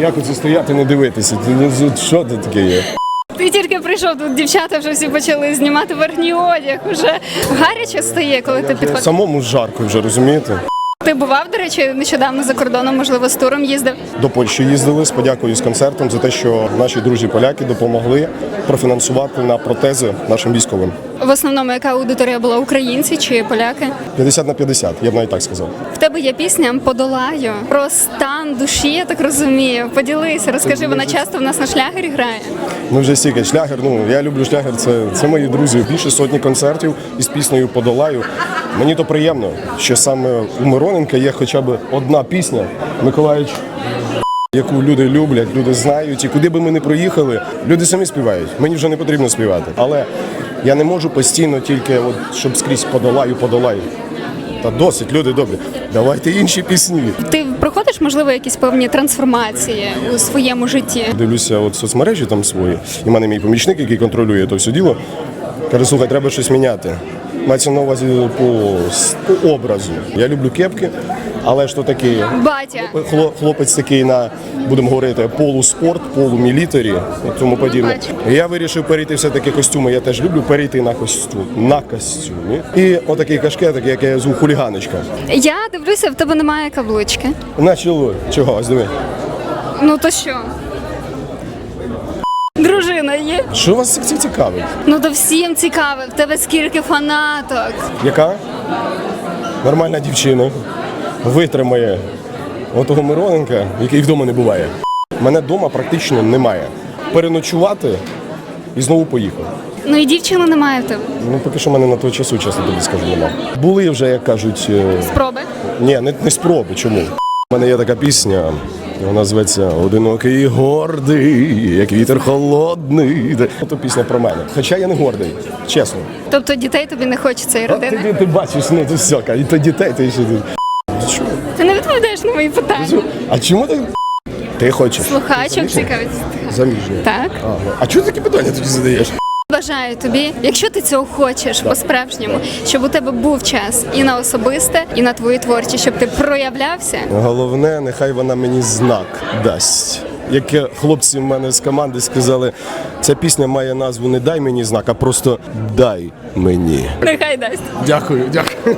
Як оце стояти, не дивитися? Ти, Що це таке є? Ти тільки прийшов, тут дівчата вже всі почали знімати верхній одяг. Уже гаряче стає, коли ти підходиш. Самому жарко вже розумієте? Ти бував, до речі, нещодавно за кордоном, можливо, з туром їздив. До Польщі їздили з подякою з концертом за те, що наші друзі поляки допомогли профінансувати на протези нашим військовим. В основному, яка аудиторія була українці чи поляки? 50 на 50, я б навіть так сказав. В тебе є пісня Подолаю про стан душі, я так розумію. Поділися, розкажи, вона часто в нас на шлягері грає. Ми вже стільки шлягер. Ну я люблю шлягер. Це, це мої друзі. Більше сотні концертів із піснею Подолаю. Мені то приємно, що саме у Мироненка є хоча б одна пісня Миколаївич, яку люди люблять, люди знають. І куди би ми не проїхали, люди самі співають. Мені вже не потрібно співати. Але я не можу постійно тільки, от, щоб скрізь подолаю, подолаю. Та досить, люди добрі. Давайте інші пісні. Ти проходиш, можливо, якісь певні трансформації у своєму житті? Дивлюся от соцмережі там свої, і в мене мій помічник, який контролює то все діло. Каже, слухай, треба щось міняти. Мається на увазі по, по образу. Я люблю кепки, але ж то такий Батя. хло- хлопець такий на, будемо говорити, полуспорт, полумілітарі і тому подібне. Я вирішив перейти все-таки костюми. Я теж люблю перейти на костюм, на костюмі. І отакий кашкетик, який я зву хуліганочка. Я дивлюся, в тебе немає каблучки. На чоло. Чого? Ось диви. Ну то що? Дружина є? Що вас це цікавить? Ну то всім цікаво, в тебе скільки фанаток. Яка? Нормальна дівчина. Витримає отого Мироненка, який вдома не буває. Мене вдома практично немає. Переночувати і знову поїхав. Ну і дівчини немає в тебе. Ну, поки що мене на того часу, чесно тобі скажу, нема. Були вже, як кажуть, е, Спроби. ні, не, не спроби. Чому? У мене є така пісня, вона зветься Одинокий і гордий, як вітер холодний. Це пісня про мене. Хоча я не гордий, чесно. Тобто дітей тобі не хочеться і родини. ти, ти бачиш, ну то все, і то дітей, ти ще. Ти не відповідаєш на мої питання. А чому ти? Ти хочеш? Слухачок цікавиться. Заміжня. Так. Ага. А чого такі питання тоді задаєш? Бажаю тобі, якщо ти цього хочеш по-справжньому, щоб у тебе був час і на особисте, і на твої творчі, щоб ти проявлявся. Головне, нехай вона мені знак дасть. Як хлопці в мене з команди сказали, ця пісня має назву Не дай мені знак, а просто дай мені. Нехай дасть. Дякую, дякую.